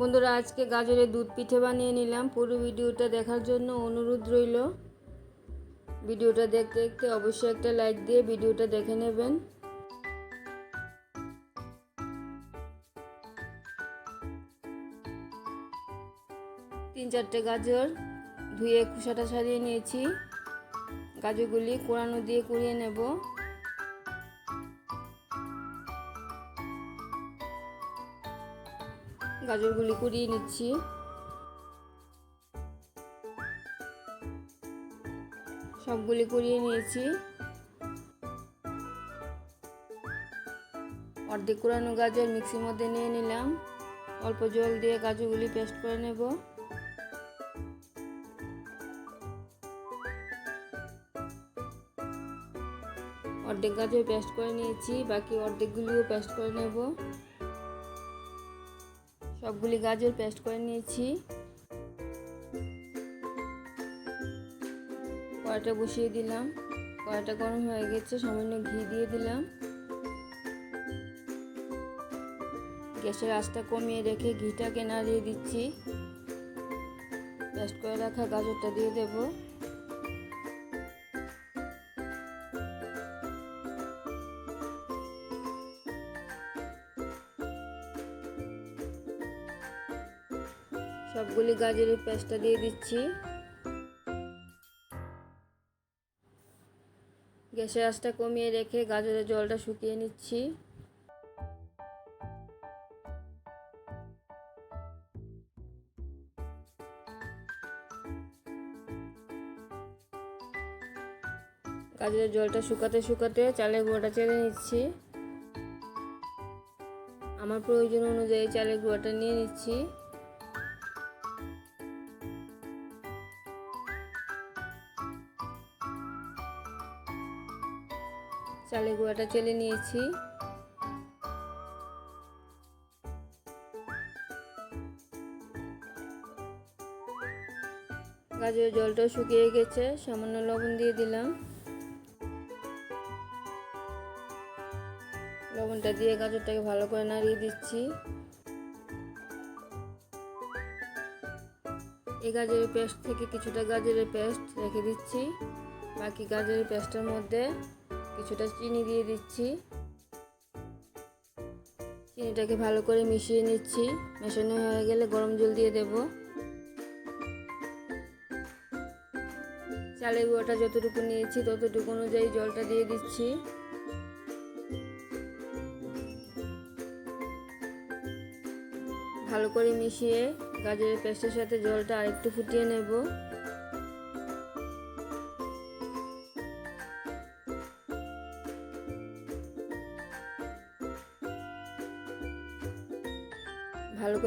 বন্ধুরা, আজকে গাজরের দুধ পিঠে বানিয়ে নিলাম। পুরো ভিডিওটা দেখার জন্য অনুরোধ রইল। ভিডিওটা দেখতে দেখতে অবশ্যই একটা লাইক দিয়ে ভিডিওটা দেখে নেবেন। তিন চারটে গাজর ধুয়ে খোসাটা সারিয়ে নিয়েছি। গাজরগুলি কোরানো দিয়ে কুড়িয়ে নেব। গাজরগুলি কুড়িয়ে নিচ্ছি। সবগুলি কুড়িয়ে নিয়েছি। অর্ধেক কুড়ানো গাজর মিক্সির মধ্যে নিয়ে নিলাম। অল্প জল দিয়ে গাজরগুলি পেস্ট করে নেব। অর্ধেক গাজর পেস্ট করে নিয়েছি, বাকি অর্ধেকগুলিও পেস্ট করে নেব। সবগুলি গাজর পেস্ট করে নিয়েছি। কড়াটা বসিয়ে দিলাম। কড়াটা গরম হয়ে গেছে, সামান্য ঘি দিয়ে দিলাম। গ্যাসের আঁচটা কমিয়ে রেখে ঘিটাকে নাড়িয়ে দিচ্ছি। পেস্ট করে রাখা গাজরটা দিয়ে দেব। সবগুলি গাজরের পেস্টটা দিয়ে দিচ্ছি। গ্যাসের আঁচটা কমিয়ে রেখে গাজরের জলটা শুকিয়ে নিচ্ছি। গাজরের জলটা শুকাতে শুকাতে চালের গুঁড়োটা চেলে নিচ্ছি। আমার প্রয়োজন অনুযায়ী চালের গুঁড়োটা নিয়ে নিচ্ছি। চালের গুঁড়াটা চেলে নিয়েছি। গাজরের জলটাও শুকিয়ে গেছে, সামান্য লবণ দিয়ে দিলাম। লবণটা দিয়ে গাজরটাকে ভালো করে নাড়িয়ে দিচ্ছি। এই গাজরের পেস্ট থেকে কিছুটা গাজরের পেস্ট রেখে দিচ্ছি। বাকি গাজরের পেস্টের মধ্যে কিছুটা চিনি দিয়ে দিচ্ছি। চিনিটাকে ভালো করে মিশিয়ে নিচ্ছি। মেশানো হয়ে গেলে গরম জল দিয়ে দেব। চালের গুঁড়োটা যতটুকু নিয়েছি ততটুকু অনুযায়ী জলটা দিয়ে দিচ্ছি। ভালো করে মিশিয়ে গাজরের পেস্টের সাথে জলটা আরেকটু ফুটিয়ে নেব।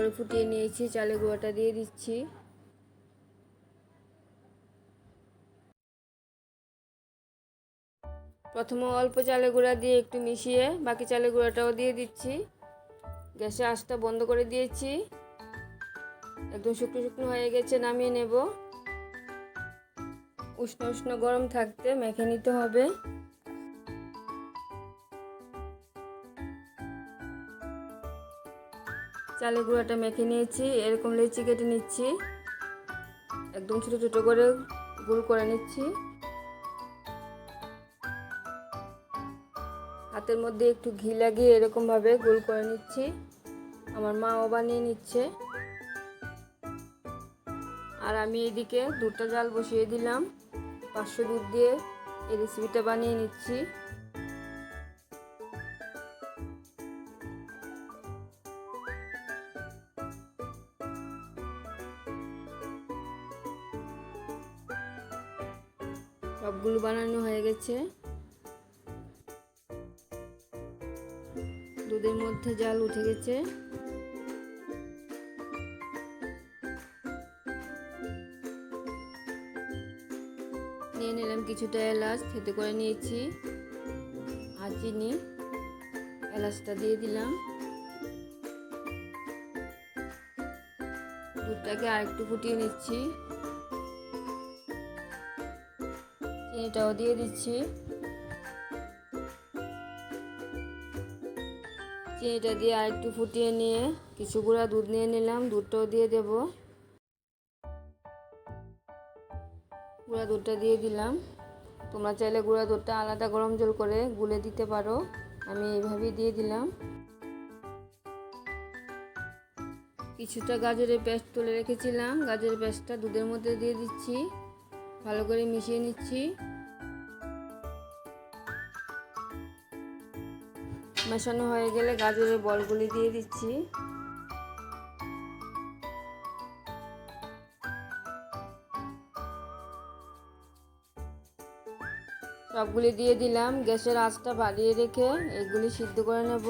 করে ফুটিয়ে নিয়েছি চালের গুঁড়োটা দিয়ে দিচ্ছি। প্রথমে অল্প চালের গুঁড়া দিয়ে একটু মিশিয়ে বাকি চালের গুঁড়াটাও দিয়ে দিচ্ছি। গ্যাসে আঁচটা বন্ধ করে দিয়েছি। একদম শুকনো শুকনো হয়ে গেছে, নামিয়ে নেব। উষ্ণ উষ্ণ গরম থাকতে মেখে নিতে হবে। চালের গুঁড়াটা মেখে নিয়েছি, এরকম লেচি কেটে নিচ্ছি। একদম ছোটো ছোটো করে গুল করে নিচ্ছি। হাতের মধ্যে একটু ঘি লাগিয়ে এরকমভাবে গোল করে নিচ্ছি। আমার মাও বানিয়ে নিচ্ছে। আর আমি এদিকে দুধটা জাল বসিয়ে দিলাম। পাঁচশো দুধ দিয়ে এই রেসিপিটা বানিয়ে নিচ্ছি। সবগুলো বানানো হয়ে গেছে। দুধের মধ্যে জাল উঠে গেছে। নিয়ে নিলাম কিছুটা এলাচ খেতে করে নিয়েছি। আর চিনি, এলাচটা দিয়ে দিলাম। দুধটাকে আরেকটু ফুটিয়ে নিচ্ছি। চিনিটাও দিয়ে দিচ্ছি। চিনিটা দিয়ে আর একটু ফুটিয়ে নিয়ে কিছু গুঁড়া দুধ নিয়ে নিলাম, দুধটাও দিয়ে দেব। গুঁড়া দুধটা দিয়ে দিলাম। তোমরা চাইলে গুঁড়া দুধটা আলাদা গরম জল করে গুলে দিতে পারো। আমি এইভাবেই দিয়ে দিলাম। কিছুটা গাজরের পেস্ট তুলে রেখেছিলাম। গাজরের পেস্টটা দুধের মধ্যে দিয়ে দিচ্ছি। ভালো করে মিশিয়ে নিচ্ছি। মেশানো হয়ে গেলে গাজরের বলগুলি দিয়ে দিচ্ছি। সবগুলি দিয়ে দিলাম। গ্যাসের আঁচটা বাড়িয়ে রেখে এগুলি সিদ্ধ করে নেব।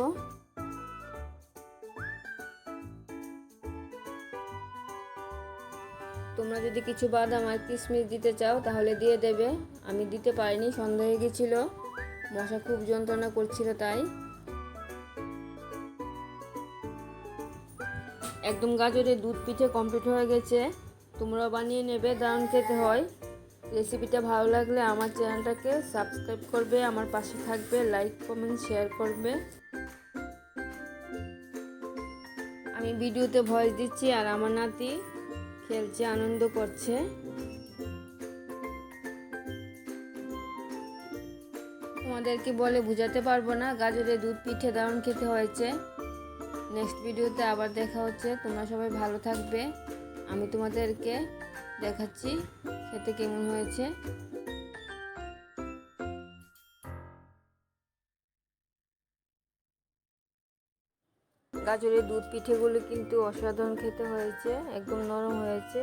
যদি কিছু বাদাম আর কিশমিশ দিতে চাও, তাহলে দিয়ে দেবে। আমি দিতে পারিনি, সন্দেহ হয়ে গেছিল। মশা খুব যন্ত্রণা করছিল তাই। একদম গাজরের দুধ পিঠে কমপ্লিট হয়ে গেছে। তোমরা বানিয়ে নেবে, দারুণ খেতে হয়। রেসিপিটা ভালো লাগলে আমার চ্যানেলটাকে সাবস্ক্রাইব করবে, আমার পাশে থাকবে, লাইক, কমেন্ট, শেয়ার করবে। আমি ভিডিওতে ভয়েস দিচ্ছি আর আমার নাতি খেলছে আনন্দ করছে। তোমাদেরকে বলে বুঝাতে পারব না গাজরে দুধ পিঠে দারুণ খেতে হয়েছে। নেক্সট ভিডিওতে আবার দেখা হচ্ছে, তোমরা সবাই ভালো থাকবে। আমি তোমাদেরকে দেখাচ্ছি খেতে কেমন হয়েছে। গাজরের দুধ পিঠেগুলো কিন্তু অসাধারণ খেতে হয়েছে একদম নরম হয়েছে।